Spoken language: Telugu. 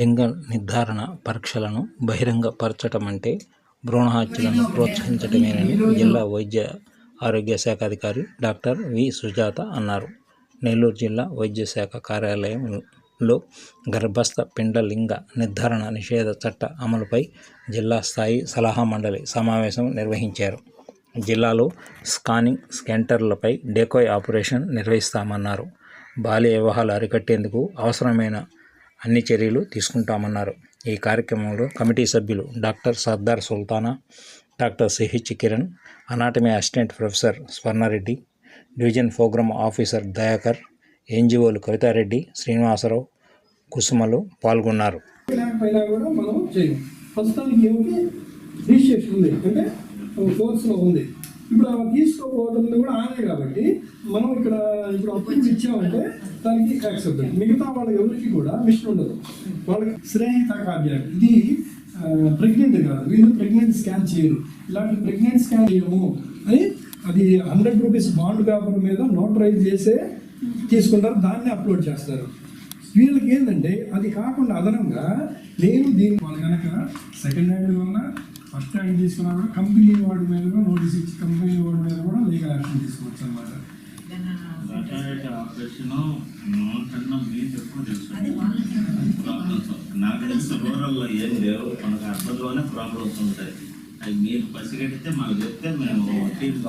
లింగ నిర్ధారణ పరీక్షలను బహిరంగపరచటం అంటే భ్రూణ హత్యలను ప్రోత్సహించటమేనని జిల్లా వైద్య ఆరోగ్య శాఖ అధికారి డాక్టర్ వి. సుజాత అన్నారు. నెల్లూరు జిల్లా వైద్య శాఖ కార్యాలయంలో గర్భస్థ పిండ లింగ నిర్ధారణ నిషేధ చట్ట అమలుపై జిల్లా స్థాయి సలహా మండలి సమావేశం నిర్వహించారు. జిల్లాలో స్కానింగ్ సెంటర్లపై డేకోయ్ ఆపరేషన్ నిర్వహిస్తామన్నారు. బాల్య వివాహాలు అరికట్టేందుకు అవసరమైన అన్ని చర్యలు తీసుకుంటామన్నారు. ఈ కార్యక్రమంలో కమిటీ సభ్యులు doctor Sardar Sultana doctor CH Kiran anatomy assistant professor Swarnareddy division program officer Dayakar ఎన్జిఓలు Kavitha Reddy Srinivasarao కుసుమలు పాల్గొన్నారు. ప్రస్తుతానికి ఏమిటి రిజిస్ట్రేషన్ ఉంది. అంటే కోర్సులో ఉంది. ఇప్పుడు ఆ తీసుకోబోతుంది కూడా ఆనే కాబట్టి మనం ఇక్కడ ఇప్పుడు అప్లైన్స్ ఇచ్చామంటే దానికి యాక్సెప్ట్ మిగతా వాళ్ళ ఎవరికి కూడా మిషన్ ఉండదు. వాళ్ళకి శ్రేహిత కార్డియాక్ ఇది ప్రెగ్నెంట్ కాదు. వీళ్ళు ప్రెగ్నెంట్ స్కాన్ చేయరు. ఇలాంటి ప్రెగ్నెంట్ స్కాన్ చేయము అని అది హండ్రెడ్ రూపీస్ బాండ్ పేపర్ మీద నోటరైజ్ చేసే తీసుకుంటారు. దాన్ని అప్లోడ్ చేస్తారు. వీళ్ళకి ఏంటంటే అది కాకుండా అదనంగా నేను దీని వాళ్ళు కనుక సెకండ్ హ్యాండ్ వల్ల ఫస్ట్ హ్యాండ్ తీసుకున్నా కూడా కంపెనీ వాడి మీద కూడా నోటీస్ ఇచ్చి కంపెనీ వాడి మీద కూడా లీగల్ యాక్షన్ తీసుకోవచ్చు అనమాట నాకు తెలిసి రూరల్లో ఏం లేవు. మనకు అర్బన్లోనే ప్రాబ్లమ్స్ ఉంటాయి. అవి మీరు పసిగడితే మాకు చెప్తే మేము టీమ్